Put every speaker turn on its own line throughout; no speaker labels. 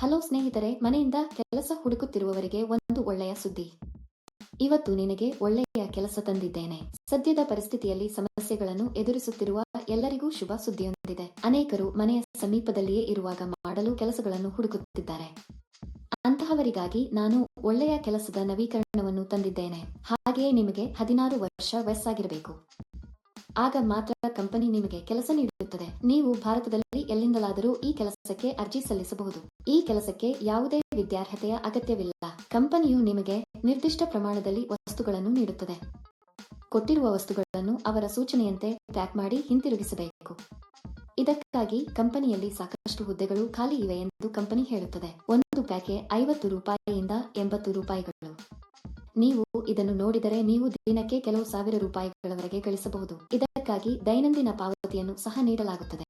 Hello ಸ್ನೇಹಿತರೆ, ಮನೆಯಿಂದ ಕೆಲಸ ಹುಡುಕುತ್ತಿರುವವರಿಗೆ ಒಂದು ಒಳ್ಳೆಯ ಸುದ್ದಿ. ಇವತ್ತು ನಿನಗೆ ಒಳ್ಳೆಯ ಕೆಲಸ ತಂದಿದ್ದೇನೆ. ಸದ್ಯದ ಪರಿಸ್ಥಿತಿಯಲ್ಲಿ ಸಮಸ್ಯೆಗಳನ್ನು ಎದುರಿಸುತ್ತಿರುವ ಎಲ್ಲರಿಗೂ ಶುಭ ಸುದ್ದಿಯೊಂದಿದೆ. ಅನೇಕರು ಮನೆಯ ಸಮೀಪದಲ್ಲಿಯೇ ಇರುವಾಗ ಮಾಡಲು ಕೆಲಸಗಳನ್ನು ಹುಡುಕುತ್ತಿದ್ದಾರೆ. ಅಂತಹವರಿಗಾಗಿ ನಾನು ಒಳ್ಳೆಯ ಕೆಲಸದ ನವೀಕರಣವನ್ನು ತಂದಿದ್ದೇನೆ. ಹಾಗೆಯೇ ನಿಮಗೆ ಹದಿನಾರು ವರ್ಷ ವಯಸ್ಸಾಗಿರಬೇಕು. ಆಗ ಮಾತ್ರ ಕಂಪನಿ ನಿಮಗೆ ಕೆಲಸ ನೀಡುತ್ತದೆ. ನೀವು ಭಾರತದಲ್ಲಿ ಎಲ್ಲಿಂದಲಾದರೂ ಈ ಕೆಲಸಕ್ಕೆ ಅರ್ಜಿ ಸಲ್ಲಿಸಬಹುದು. ಈ ಕೆಲಸಕ್ಕೆ ಯಾವುದೇ ವಿದ್ಯಾರ್ಹತೆಯ ಅಗತ್ಯವಿಲ್ಲ. ಕಂಪನಿಯು ನಿಮಗೆ ನಿರ್ದಿಷ್ಟ ಪ್ರಮಾಣದಲ್ಲಿ ವಸ್ತುಗಳನ್ನು ನೀಡುತ್ತದೆ. ಕೊಟ್ಟಿರುವ ವಸ್ತುಗಳನ್ನು ಅವರ ಸೂಚನೆಯಂತೆ ಪ್ಯಾಕ್ ಮಾಡಿ ಹಿಂತಿರುಗಿಸಬೇಕು. ಇದಕ್ಕಾಗಿ ಕಂಪನಿಯಲ್ಲಿ ಸಾಕಷ್ಟು ಹುದ್ದೆಗಳು ಖಾಲಿ ಇವೆ ಎಂದು ಕಂಪನಿ ಹೇಳುತ್ತದೆ. ಒಂದು ಪ್ಯಾಕೆ ಐವತ್ತು ರೂಪಾಯಿಯಿಂದ ಎಂಬತ್ತು ರೂಪಾಯಿಗಳು. ನೀವು ಇದನ್ನು ನೋಡಿದರೆ ನೀವು ದಿನಕ್ಕೆ ಕೆಲವು ಸಾವಿರ ರೂಪಾಯಿಗಳವರೆಗೆ ಗಳಿಸಬಹುದು. ಇದಕ್ಕಾಗಿ ದೈನಂದಿನ ಪಾವತಿಯನ್ನು ಸಹ ನೀಡಲಾಗುತ್ತದೆ.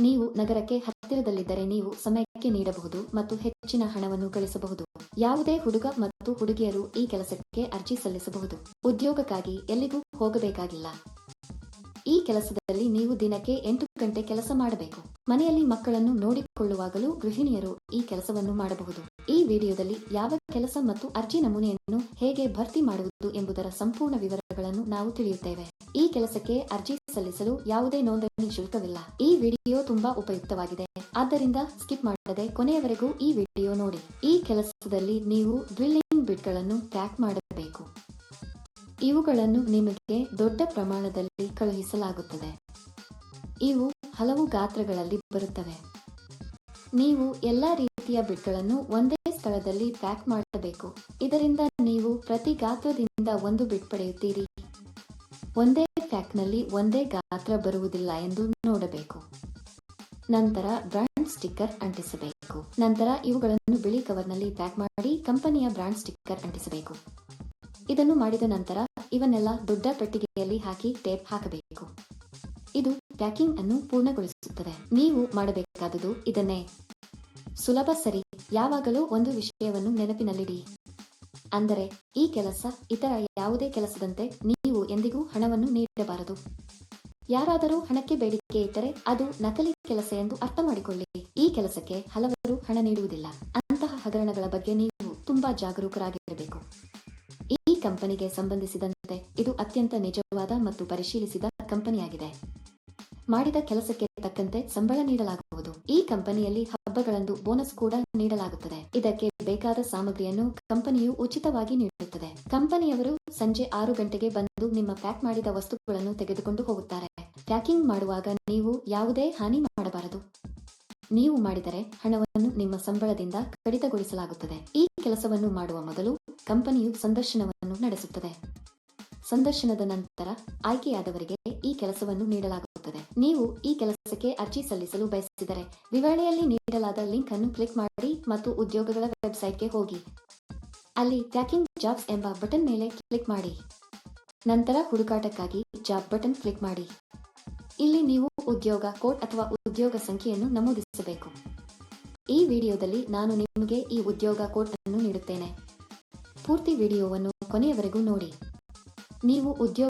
ನೀವು ನಗರಕ್ಕೆ ಹತ್ತಿರದಲ್ಲಿದ್ದರೆ ನೀವು ಸಮಯಕ್ಕೆ ನೀಡಬಹುದು ಮತ್ತು ಹೆಚ್ಚಿನ ಹಣವನ್ನು ಗಳಿಸಬಹುದು. ಯಾವುದೇ ಹುಡುಗ ಮತ್ತು ಹುಡುಗಿಯರು ಈ ಕೆಲಸಕ್ಕೆ ಅರ್ಜಿ ಸಲ್ಲಿಸಬಹುದು. ಉದ್ಯೋಗಕ್ಕಾಗಿ ಎಲ್ಲಿಗೂ ಹೋಗಬೇಕಾಗಿಲ್ಲ. ಈ ಕೆಲಸದಲ್ಲಿ ನೀವು ದಿನಕ್ಕೆ ಎಂಟು ಗಂಟೆ ಕೆಲಸ ಮಾಡಬೇಕು. ಮನೆಯಲ್ಲಿ ಮಕ್ಕಳನ್ನು ನೋಡಿಕೊಳ್ಳುವಾಗಲೂ ಗೃಹಿಣಿಯರು ಈ ಕೆಲಸವನ್ನು ಮಾಡಬಹುದು. ಈ ವಿಡಿಯೋದಲ್ಲಿ ಯಾವ ಕೆಲಸ ಮತ್ತು ಅರ್ಜಿ ನಮೂನೆಯನ್ನು ಹೇಗೆ ಭರ್ತಿ ಮಾಡುವುದು ಎಂಬುದರ ಸಂಪೂರ್ಣ ವಿವರಗಳನ್ನು ನಾವು ತಿಳಿಯುತ್ತೇವೆ. ಈ ಕೆಲಸಕ್ಕೆ ಅರ್ಜಿ ಸಲ್ಲಿಸಲು ಯಾವುದೇ ನೋಂದಣಿ ಶುಲ್ಕವಿಲ್ಲ. ಈ ವಿಡಿಯೋ ತುಂಬಾ ಉಪಯುಕ್ತವಾಗಿದೆ. ಆದ್ದರಿಂದ ಸ್ಕಿಪ್ ಮಾಡದೆ ಕೊನೆಯವರೆಗೂ ಈ ವಿಡಿಯೋ ನೋಡಿ. ಈ ಕೆಲಸದಲ್ಲಿ ನೀವು ಡ್ರಿಲ್ಲಿಂಗ್ ಬಿಟ್ಗಳನ್ನು ಪ್ಯಾಕ್ ಮಾಡಬೇಕು. ಇವುಗಳನ್ನು ನಿಮಗೆ ದೊಡ್ಡ ಪ್ರಮಾಣದಲ್ಲಿ ಕಳುಹಿಸಲಾಗುತ್ತದೆ. ಇವು ಹಲವು ಗಾತ್ರಗಳಲ್ಲಿ ಬರುತ್ತವೆ. ನೀವು ಎಲ್ಲಾ ರೀತಿಯ ಬಿಟ್ಗಳನ್ನು ಒಂದೇ ಸ್ಥಳದಲ್ಲಿ ಪ್ಯಾಕ್ ಮಾಡಬೇಕು. ಇದರಿಂದ ನೀವು ಪ್ರತಿ ಗಾತ್ರದಿಂದ ಒಂದು ಬಿಟ್ ಪಡೆಯುತ್ತೀರಿ. ಒಂದೇ ಪ್ಯಾಕ್ನಲ್ಲಿ ಒಂದೇ ಗಾತ್ರ ಬರುವುದಿಲ್ಲ ಎಂದು ನೋಡಬೇಕು. ನಂತರ ಬ್ರಾಂಡ್ ಸ್ಟಿಕ್ಕರ್ ಅಂಟಿಸಬೇಕು. ನಂತರ ಇವುಗಳನ್ನು ಬಿಳಿ ಕವರ್ನಲ್ಲಿ ಪ್ಯಾಕ್ ಮಾಡಿ ಕಂಪನಿಯ ಬ್ರಾಂಡ್ ಸ್ಟಿಕ್ಕರ್ ಅಂಟಿಸಬೇಕು. ಇದನ್ನು ಮಾಡಿದ ನಂತರ ಇವನ್ನೆಲ್ಲ ದೊಡ್ಡ ಪೆಟ್ಟಿಗೆಯಲ್ಲಿ ಹಾಕಿ ಟೇಪ್ ಹಾಕಬೇಕು. ಇದು ಪ್ಯಾಕಿಂಗ್ ಅನ್ನು ಪೂರ್ಣಗೊಳಿಸುತ್ತದೆ. ನೀವು ಮಾಡಬೇಕಾದುದು ಇದನ್ನೇ. ಸುಲಭ ಸರಿ. ಯಾವಾಗಲೂ ಒಂದು ವಿಷಯವನ್ನು ನೆನಪಿನಲ್ಲಿಡಿ. ಅಂದರೆ, ಈ ಕೆಲಸ ಇತರ ಯಾವುದೇ ಕೆಲಸದಂತೆ ನೀವು ಎಂದಿಗೂ ಹಣವನ್ನು ನೀಡಬಾರದು. ಯಾರಾದರೂ ಹಣಕ್ಕೆ ಬೇಡಿಕೆ ಇಟ್ಟರೆ ಅದು ನಕಲಿ ಕೆಲಸ ಎಂದು ಅರ್ಥ ಮಾಡಿಕೊಳ್ಳಿ ಈ ಕೆಲಸಕ್ಕೆ ಹಲವರು ಹಣ ನೀಡುವುದಿಲ್ಲ. ಅಂತಹ ಹಗರಣಗಳ ಬಗ್ಗೆ ನೀವು ತುಂಬಾ ಜಾಗರೂಕರಾಗಿರಬೇಕು. ಈ ಕಂಪನಿಗೆ ಸಂಬಂಧಿಸಿದಂತೆ ಇದು ಅತ್ಯಂತ ನಿಜವಾದ ಮತ್ತು ಪರಿಶೀಲಿಸಿದ ಕಂಪನಿಯಾಗಿದೆ. ಮಾಡಿದ ಕೆಲಸಕ್ಕೆ ತಕ್ಕಂತೆ ಸಂಬಳ ನೀಡಲಾಗುವುದು. ಈ ಕಂಪನಿಯಲ್ಲಿ ಹಬ್ಬಗಳಂದು ಬೋನಸ್ ಕೂಡ ನೀಡಲಾಗುತ್ತದೆ. ಇದಕ್ಕೆ ಬೇಕಾದ ಸಾಮಗ್ರಿಯನ್ನು ಕಂಪನಿಯು ಉಚಿತವಾಗಿ ನೀಡುತ್ತದೆ. ಕಂಪನಿಯವರು ಸಂಜೆ ಆರು ಗಂಟೆಗೆ ಬಂದು ನಿಮ್ಮ ಪ್ಯಾಕ್ ಮಾಡಿದ ವಸ್ತುಗಳನ್ನು ತೆಗೆದುಕೊಂಡು ಹೋಗುತ್ತಾರೆ. ಪ್ಯಾಕಿಂಗ್ ಮಾಡುವಾಗ ನೀವು ಯಾವುದೇ ಹಾನಿ ಮಾಡಬಾರದು. ನೀವು ಮಾಡಿದರೆ ಹಣವನ್ನು ನಿಮ್ಮ ಸಂಬಳದಿಂದ ಕಡಿತಗೊಳಿಸಲಾಗುತ್ತದೆ. ಈ ಕೆಲಸವನ್ನು ಮಾಡುವ ಮೊದಲು ಕಂಪನಿಯು ಸಂದರ್ಶನವನ್ನು ನಡೆಸುತ್ತದೆ. ಸಂದರ್ಶನದ ನಂತರ ಆಯ್ಕೆಯಾದವರಿಗೆ ಈ ಕೆಲಸವನ್ನು ನೀಡಲಾಗುತ್ತದೆ. ನೀವು ಈ ಕೆಲಸಕ್ಕೆ ಅರ್ಜಿ ಸಲ್ಲಿಸಲು ಬಯಸಿದರೆ ವಿವರಣೆಯಲ್ಲಿ ನೀಡಲಾದ ಲಿಂಕ್ ಅನ್ನು ಕ್ಲಿಕ್ ಮಾಡಿ ಮತ್ತು ಉದ್ಯೋಗಗಳ ವೆಬ್ಸೈಟ್ಗೆ ಹೋಗಿ. ಅಲ್ಲಿ ಪ್ಯಾಕಿಂಗ್ ಜಾಬ್ಸ್ ಎಂಬ ಬಟನ್ ಮೇಲೆ ಕ್ಲಿಕ್ ಮಾಡಿ. ನಂತರ ಹುಡುಕಾಟಕ್ಕಾಗಿ ಜಾಬ್ ಬಟನ್ ಕ್ಲಿಕ್ ಮಾಡಿ. ಇಲ್ಲಿ ನೀವು ಉದ್ಯೋಗ ಕೋಡ್ ಅಥವಾ ಉದ್ಯೋಗ ಸಂಖ್ಯೆಯನ್ನು ನಮೂದಿಸಬೇಕು. ಈ ವಿಡಿಯೋದಲ್ಲಿ ನಾನು ನಿಮಗೆ ಈ ಉದ್ಯೋಗ ಕೋಡ್ ಅನ್ನು ನೀಡುತ್ತೇನೆ. ಪೂರ್ತಿ ವಿಡಿಯೋವನ್ನು ಕೊನೆಯವರೆಗೂ ನೋಡಿ. ನೀವು ಉದ್ಯೋಗ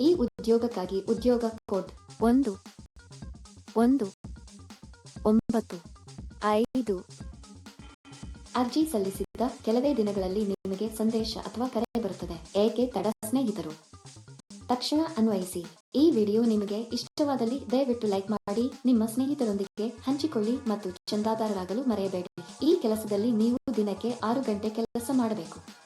ಈ ಉದ್ಯೋಗಕ್ಕಾಗಿ ಉದ್ಯೋಗ ಕೋಡ್ ಒಂದು ಒಂದು, ಒಂಬತ್ತು, ಐದು ಅರ್ಜಿ ಸಲ್ಲಿಸಿದ ಕೆಲವೇ ದಿನಗಳಲ್ಲಿ ನಿಮಗೆ ಸಂದೇಶ ಅಥವಾ ಕರೆ ಬರುತ್ತದೆ. ಏಕೆ ತಡ ಸ್ನೇಹಿತರು? ತಕ್ಷಣ ಅನ್ವಯಿಸಿ. ಈ ವಿಡಿಯೋ ನಿಮಗೆ ಇಷ್ಟವಾದಲ್ಲಿ ದಯವಿಟ್ಟು ಲೈಕ್ ಮಾಡಿ, ನಿಮ್ಮ ಸ್ನೇಹಿತರೊಂದಿಗೆ ಹಂಚಿಕೊಳ್ಳಿ ಮತ್ತು ಚಂದಾದಾರರಾಗಲು ಮರೆಯಬೇಡಿ. ಈ ಕೆಲಸದಲ್ಲಿ ನೀವು ದಿನಕ್ಕೆ ಆರು ಗಂಟೆ ಕೆಲಸ ಮಾಡಬೇಕು.